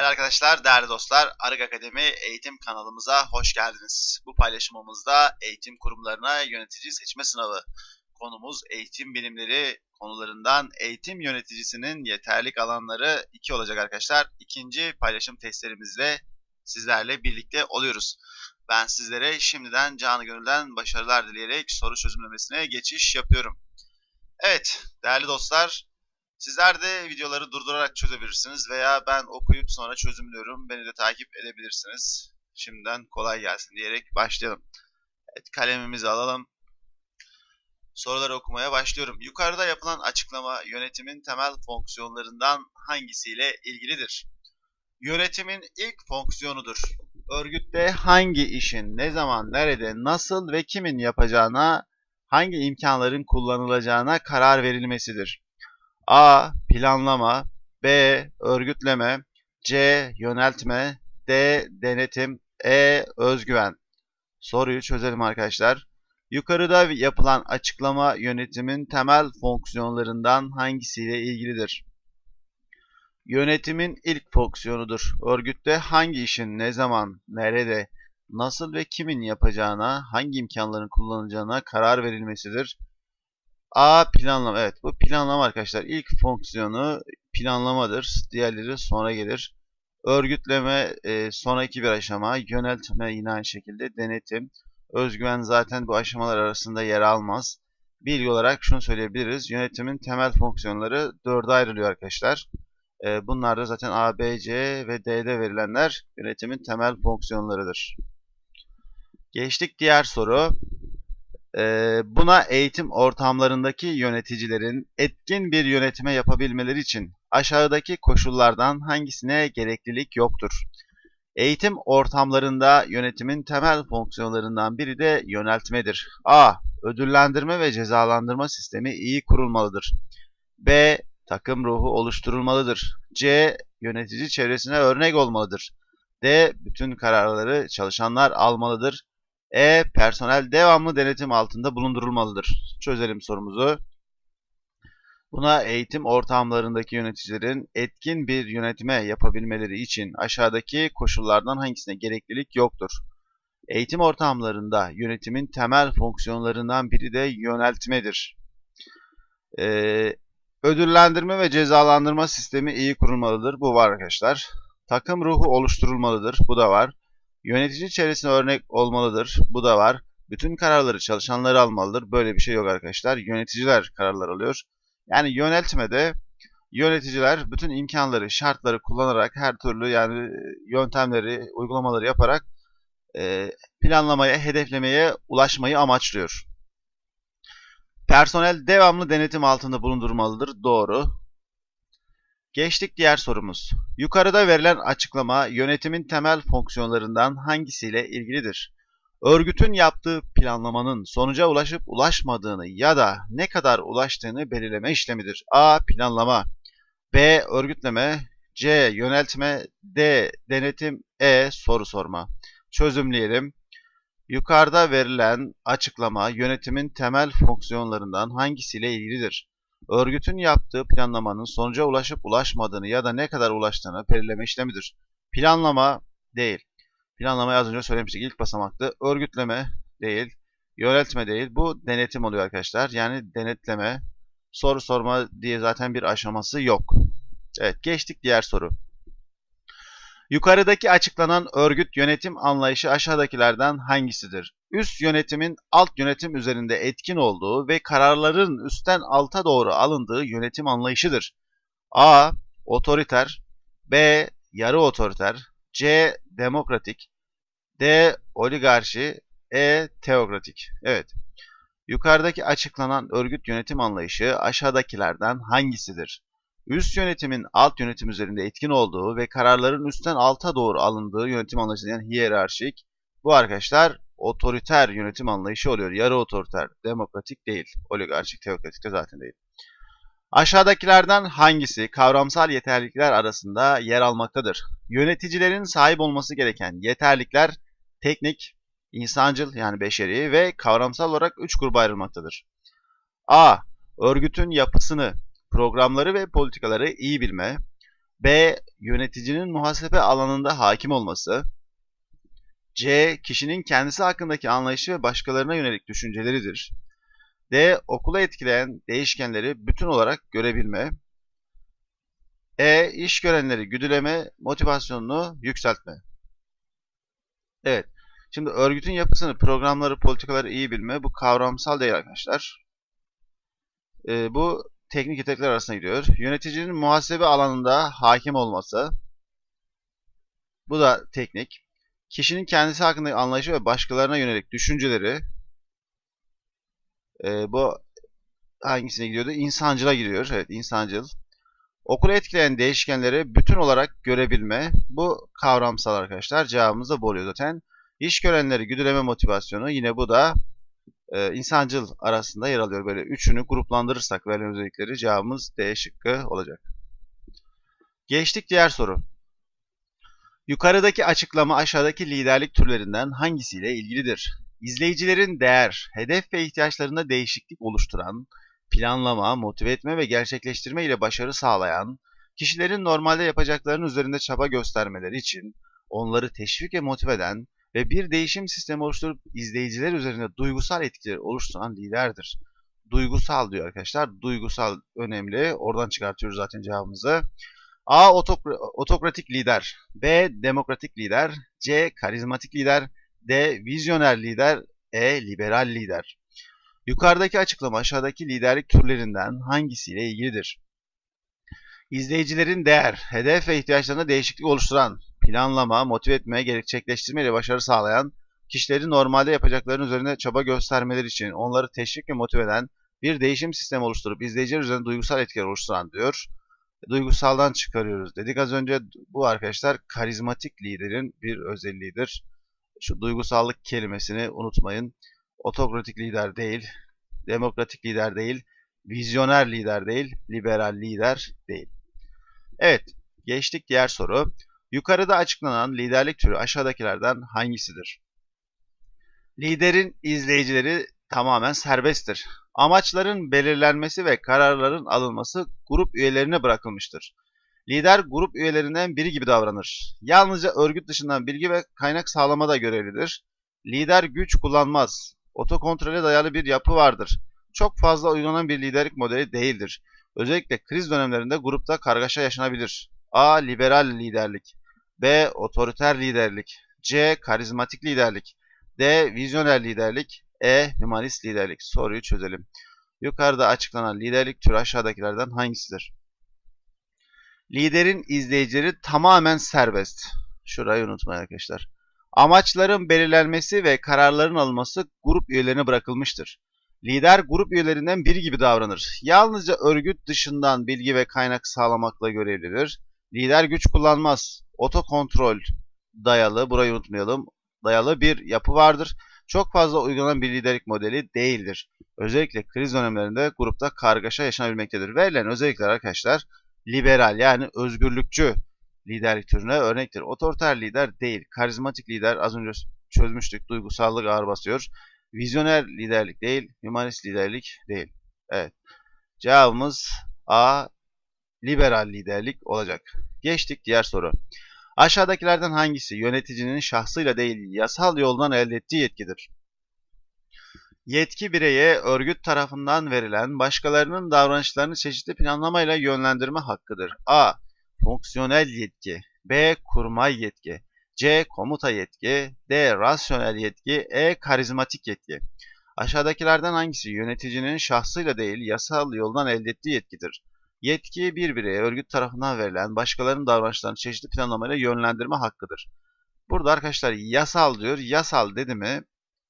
Değerli arkadaşlar, değerli dostlar, Arık Akademi eğitim kanalımıza hoş geldiniz. Bu paylaşımımızda eğitim kurumlarına yönetici seçme sınavı konumuz eğitim bilimleri konularından eğitim yöneticisinin yeterlik alanları 2 olacak arkadaşlar. İkinci paylaşım testlerimizle sizlerle birlikte oluyoruz. Ben sizlere şimdiden canı gönülden başarılar dileyerek soru çözümlemesine geçiş yapıyorum. Evet değerli dostlar Sizler de videoları durdurarak çözebilirsiniz veya ben okuyup sonra çözümlüyorum. Beni de takip edebilirsiniz. Şimdiden kolay gelsin diyerek başlayalım. Evet kalemimizi alalım. Soruları okumaya başlıyorum. Yukarıda yapılan açıklama yönetimin temel fonksiyonlarından hangisiyle ilgilidir? Yönetimin ilk fonksiyonudur. Örgütte hangi işin, ne zaman, nerede, nasıl ve kimin yapacağına, hangi imkanların kullanılacağına karar verilmesidir. A. Planlama B. Örgütleme C. Yöneltme D. Denetim E. Özgüven Soruyu çözelim arkadaşlar. Yukarıda yapılan açıklama yönetimin temel fonksiyonlarından hangisiyle ilgilidir? Yönetimin ilk fonksiyonudur. Örgütte hangi işin ne zaman, nerede, nasıl ve kimin yapacağına, hangi imkanların kullanılacağına karar verilmesidir. A planlama. Evet bu planlama arkadaşlar. İlk fonksiyonu planlamadır. Diğerleri sonra gelir. Örgütleme e, sonraki bir aşama. Yöneltme yine aynı şekilde. Denetim. Özgüven zaten bu aşamalar arasında yer almaz. Bilgi olarak şunu söyleyebiliriz. Yönetimin temel fonksiyonları dörde ayrılıyor arkadaşlar. E, bunlar da zaten A, B, C ve D'de verilenler yönetimin temel fonksiyonlarıdır. Geçtik diğer soru. Buna eğitim ortamlarındaki yöneticilerin etkin bir yönetme yapabilmeleri için aşağıdaki koşullardan hangisine gereklilik yoktur? Eğitim ortamlarında yönetimin temel fonksiyonlarından biri de yöneltmedir. A. Ödüllendirme ve cezalandırma sistemi iyi kurulmalıdır. B. Takım ruhu oluşturulmalıdır. C. Yönetici çevresine örnek olmalıdır. D. Bütün kararları çalışanlar almalıdır. E. Personel devamlı denetim altında bulundurulmalıdır. Çözelim sorumuzu. Buna eğitim ortamlarındaki yöneticilerin etkin bir yönetme yapabilmeleri için aşağıdaki koşullardan hangisine gereklilik yoktur? Eğitim ortamlarında yönetimin temel fonksiyonlarından biri de yöneltmedir. Ee, ödüllendirme ve cezalandırma sistemi iyi kurulmalıdır. Bu var arkadaşlar. Takım ruhu oluşturulmalıdır. Bu da var. Yönetici çevresine örnek olmalıdır. Bu da var. Bütün kararları çalışanlar almalıdır. Böyle bir şey yok arkadaşlar. Yöneticiler kararlar alıyor. Yani yöneltmede yöneticiler bütün imkanları, şartları kullanarak her türlü yani yöntemleri, uygulamaları yaparak e, planlamaya, hedeflemeye ulaşmayı amaçlıyor. Personel devamlı denetim altında bulundurmalıdır. Doğru. Geçtik diğer sorumuz. Yukarıda verilen açıklama yönetimin temel fonksiyonlarından hangisiyle ilgilidir? Örgütün yaptığı planlamanın sonuca ulaşıp ulaşmadığını ya da ne kadar ulaştığını belirleme işlemidir. A. Planlama B. Örgütleme C. Yöneltme D. Denetim E. Soru sorma. Çözümleyelim. Yukarıda verilen açıklama yönetimin temel fonksiyonlarından hangisiyle ilgilidir? Örgütün yaptığı planlamanın sonuca ulaşıp ulaşmadığını ya da ne kadar ulaştığını belirleme işlemidir. Planlama değil. Planlamayı az önce söylemiştik. İlk basamakta örgütleme değil. Yöneltme değil. Bu denetim oluyor arkadaşlar. Yani denetleme, soru sorma diye zaten bir aşaması yok. Evet geçtik diğer soru. Yukarıdaki açıklanan örgüt yönetim anlayışı aşağıdakilerden hangisidir? Üst yönetimin alt yönetim üzerinde etkin olduğu ve kararların üstten alta doğru alındığı yönetim anlayışıdır. A. Otoriter B. Yarı otoriter C. Demokratik D. Oligarşi E. Teokratik Evet. Yukarıdaki açıklanan örgüt yönetim anlayışı aşağıdakilerden hangisidir? üst yönetimin alt yönetim üzerinde etkin olduğu ve kararların üstten alta doğru alındığı yönetim anlayışı yani hiyerarşik. Bu arkadaşlar otoriter yönetim anlayışı oluyor. Yarı otoriter, demokratik değil. Oligarşik, teokratik de zaten değil. Aşağıdakilerden hangisi kavramsal yeterlilikler arasında yer almaktadır? Yöneticilerin sahip olması gereken yeterlikler teknik, insancıl yani beşeri ve kavramsal olarak üç gruba ayrılmaktadır. A. Örgütün yapısını, programları ve politikaları iyi bilme. B. Yöneticinin muhasebe alanında hakim olması. C. Kişinin kendisi hakkındaki anlayışı ve başkalarına yönelik düşünceleridir. D. Okula etkileyen değişkenleri bütün olarak görebilme. E. İş görenleri güdüleme, motivasyonunu yükseltme. Evet. Şimdi örgütün yapısını, programları, politikaları iyi bilme bu kavramsal değil arkadaşlar. Ee, bu teknik yetenekler arasında gidiyor. Yöneticinin muhasebe alanında hakim olması. Bu da teknik. Kişinin kendisi hakkındaki anlayışı ve başkalarına yönelik düşünceleri. Ee, bu hangisine gidiyordu? İnsancıla giriyor. Evet, insancıl. Okulu etkileyen değişkenleri bütün olarak görebilme. Bu kavramsal arkadaşlar. Cevabımız da bu oluyor zaten. İş görenleri güdüleme motivasyonu. Yine bu da e, insancıl arasında yer alıyor. Böyle üçünü gruplandırırsak verilen özellikleri cevabımız D şıkkı olacak. Geçtik diğer soru. Yukarıdaki açıklama aşağıdaki liderlik türlerinden hangisiyle ilgilidir? İzleyicilerin değer, hedef ve ihtiyaçlarında değişiklik oluşturan, planlama, motive etme ve gerçekleştirme ile başarı sağlayan, kişilerin normalde yapacaklarının üzerinde çaba göstermeleri için onları teşvik ve motive eden ve bir değişim sistemi oluşturup izleyiciler üzerinde duygusal etkileri oluşturan liderdir. Duygusal diyor arkadaşlar. Duygusal önemli. Oradan çıkartıyoruz zaten cevabımızı. A. Otokratik lider. B. Demokratik lider. C. Karizmatik lider. D. Vizyoner lider. E. Liberal lider. Yukarıdaki açıklama aşağıdaki liderlik türlerinden hangisiyle ilgilidir? İzleyicilerin değer, hedef ve ihtiyaçlarında değişiklik oluşturan, planlama, motive etme, gerçekleştirme ile başarı sağlayan, kişileri normalde yapacaklarının üzerinde çaba göstermeleri için onları teşvik ve motive eden bir değişim sistemi oluşturup izleyiciler üzerinde duygusal etkiler oluşturan diyor. Duygusaldan çıkarıyoruz dedik az önce. Bu arkadaşlar karizmatik liderin bir özelliğidir. Şu duygusallık kelimesini unutmayın. Otokratik lider değil, demokratik lider değil, vizyoner lider değil, liberal lider değil. Evet, geçtik diğer soru. Yukarıda açıklanan liderlik türü aşağıdakilerden hangisidir? Liderin izleyicileri tamamen serbesttir. Amaçların belirlenmesi ve kararların alınması grup üyelerine bırakılmıştır. Lider grup üyelerinden biri gibi davranır. Yalnızca örgüt dışından bilgi ve kaynak sağlamada görevlidir. Lider güç kullanmaz. Otokontrole dayalı bir yapı vardır. Çok fazla uygulanan bir liderlik modeli değildir. Özellikle kriz dönemlerinde grupta kargaşa yaşanabilir. A. Liberal liderlik B. Otoriter liderlik C. Karizmatik liderlik D. Vizyoner liderlik E. Humanist liderlik Soruyu çözelim. Yukarıda açıklanan liderlik türü aşağıdakilerden hangisidir? Liderin izleyicileri tamamen serbest. Şurayı unutmayın arkadaşlar. Amaçların belirlenmesi ve kararların alınması grup üyelerine bırakılmıştır. Lider grup üyelerinden biri gibi davranır. Yalnızca örgüt dışından bilgi ve kaynak sağlamakla görevlidir. Lider güç kullanmaz. Otokontrol dayalı, burayı unutmayalım, dayalı bir yapı vardır. Çok fazla uygulanan bir liderlik modeli değildir. Özellikle kriz dönemlerinde grupta kargaşa yaşanabilmektedir. Verilen özellikler arkadaşlar liberal yani özgürlükçü liderlik türüne örnektir. Otoriter lider değil. Karizmatik lider az önce çözmüştük. Duygusallık ağır basıyor. Vizyoner liderlik değil. Humanist liderlik değil. Evet. Cevabımız A. Liberal liderlik olacak. Geçtik diğer soru. Aşağıdakilerden hangisi yöneticinin şahsıyla değil yasal yoldan elde ettiği yetkidir? Yetki bireye örgüt tarafından verilen başkalarının davranışlarını çeşitli planlamayla yönlendirme hakkıdır. A. Fonksiyonel yetki B. Kurmay yetki C. Komuta yetki D. Rasyonel yetki E. Karizmatik yetki Aşağıdakilerden hangisi yöneticinin şahsıyla değil yasal yoldan elde ettiği yetkidir? Yetki bir bireye örgüt tarafından verilen başkalarının davranışlarını çeşitli planlamayla yönlendirme hakkıdır. Burada arkadaşlar yasal diyor. Yasal dedi mi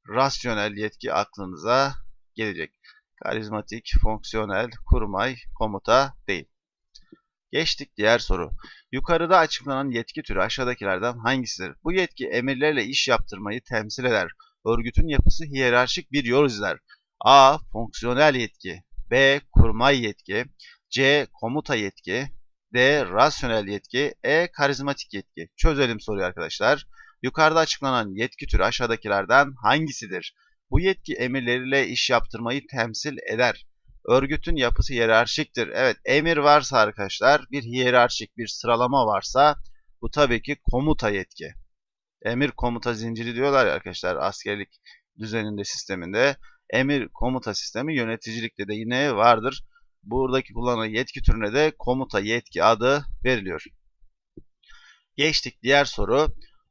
rasyonel yetki aklınıza gelecek. Karizmatik, fonksiyonel, kurmay, komuta değil. Geçtik diğer soru. Yukarıda açıklanan yetki türü aşağıdakilerden hangisidir? Bu yetki emirlerle iş yaptırmayı temsil eder. Örgütün yapısı hiyerarşik bir yol izler. A. Fonksiyonel yetki B. Kurmay yetki C. Komuta yetki D. Rasyonel yetki E. Karizmatik yetki Çözelim soruyu arkadaşlar. Yukarıda açıklanan yetki türü aşağıdakilerden hangisidir? Bu yetki emirleriyle iş yaptırmayı temsil eder. Örgütün yapısı hiyerarşiktir. Evet, emir varsa arkadaşlar, bir hiyerarşik bir sıralama varsa bu tabii ki komuta yetki. Emir komuta zinciri diyorlar ya arkadaşlar askerlik düzeninde sisteminde. Emir komuta sistemi yöneticilikte de yine vardır. Buradaki kullanılan yetki türüne de komuta yetki adı veriliyor. Geçtik diğer soru.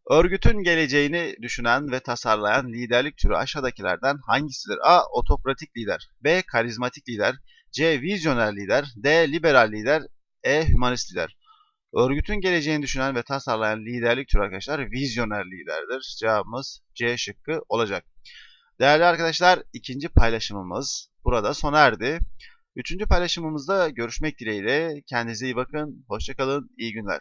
Örgütün geleceğini düşünen ve tasarlayan liderlik türü aşağıdakilerden hangisidir? A. Otokratik lider. B. Karizmatik lider. C. Vizyoner lider. D. Liberal lider. E. Hümanist lider. Örgütün geleceğini düşünen ve tasarlayan liderlik türü arkadaşlar vizyoner liderdir. Cevabımız C şıkkı olacak. Değerli arkadaşlar ikinci paylaşımımız burada sona erdi. Üçüncü paylaşımımızda görüşmek dileğiyle. Kendinize iyi bakın. Hoşçakalın. İyi günler.